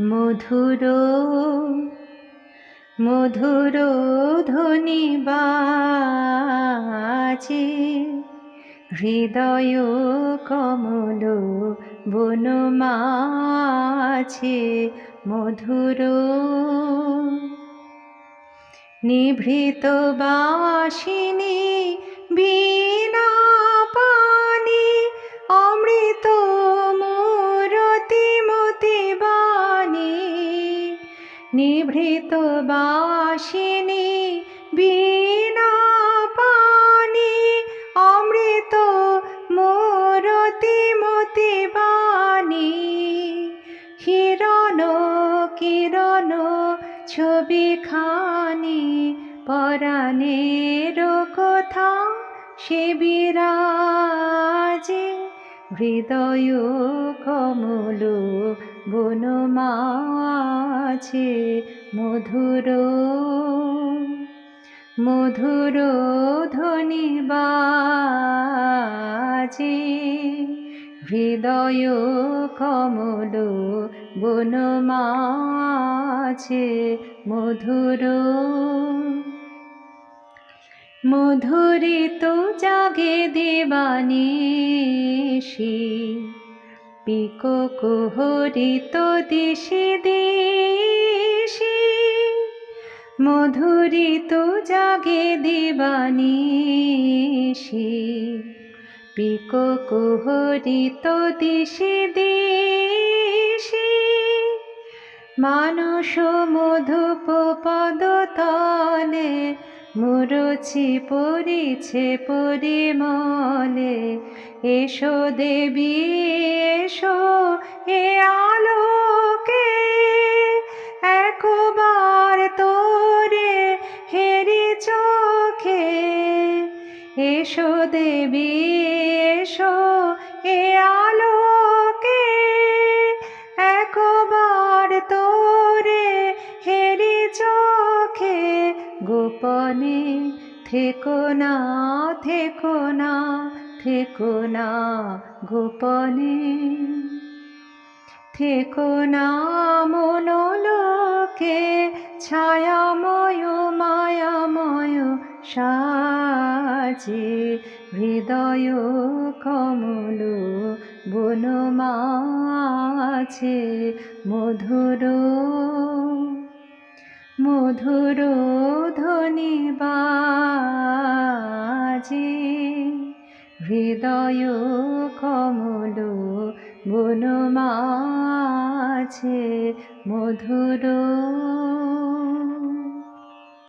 মধুর মধুর ধ্বনি বাজে। হৃদয় কমল বনমাছে মধুর নিভৃত বাসিনী বীণা পানি অমৃত নিভৃত বাসিনী বীণা পানি, অমৃত মূরতি মতি বাণী। হিরণ, কিরণ ছবি খানি পরাণের কথা সে বিরাজে, হৃদয় কমল বনমাছে মধুর মধুর ধ্বনি বাজে। হৃদয় কমল বনমাছে মধুর মধুরিত জাগে দেবানিশি। পিকো কুহরিত দিশি দিশি, মধুরিত জাগে দেবানিশি। পিকো কুহরিত দিশি দিশি, মানস মধুপ পদতলে মুরছি পড়িছে পরিমলে এসো দেবী এসো এ আলোকে, একবার তোরে হেরি চোখে। এসো দেবী, এসো এ আলোকে, একবার তোরে হেরি চোখে। গোপনে থেকো না থেকো না। থেকো না গোপনে, থেকো না মনোলোকে, ছায়াময়, মায়াময় সাজে, হৃদয় কমল বনমাছে মধুর মধুর ধ্বনি বাজে। হৃদয় কমল বনমাছে মধুর